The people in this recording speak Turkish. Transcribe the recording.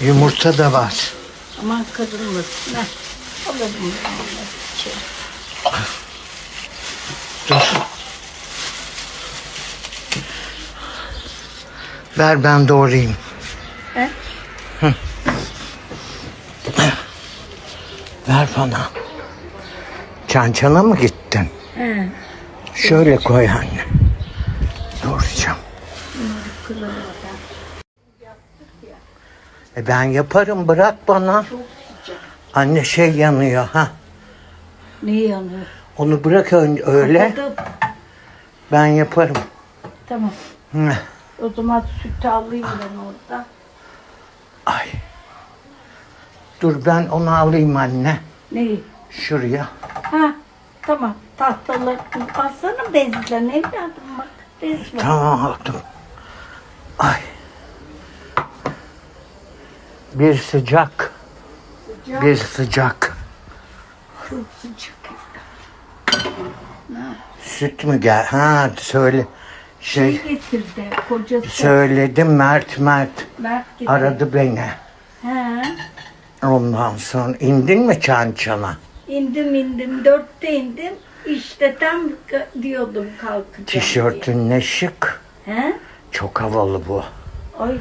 Yumurta da var. Aman kırılmasın. Ver. İçeri. Dur. Ver ben doğrayayım. He? Ver bana. Çançana mı gittin? He. Şöyle koy anne. Doğrayacağım. Kırılmadan. E ben yaparım bırak bana. Çok sıcak. Anne şey yanıyor ha. Ne yanıyor? Onu bırak ön- öyle. Kapadım. Ben yaparım. Tamam. Hı. O zaman sütü alayım ben orada. Ay. Dur ben onu alayım anne. Neyi? Şuraya. Ha tamam. Tahtalar. Alsana bezden evladım bak. Bez var. Tamam aldım. Bir sıcak. Sıcak. Bir sıcak. Çok sıcak. Süt mü gel? Ha söyle. Şey Şey getirdi kocası. söyledim Mert Mert. Mert getirdi. Aradı beni. He. Ondan sonra indin mi çançana? İndim indim. Dörtte indim. İşte tam diyordum kalkacağım diye. Tişörtün ne şık. He? Çok havalı bu. Ay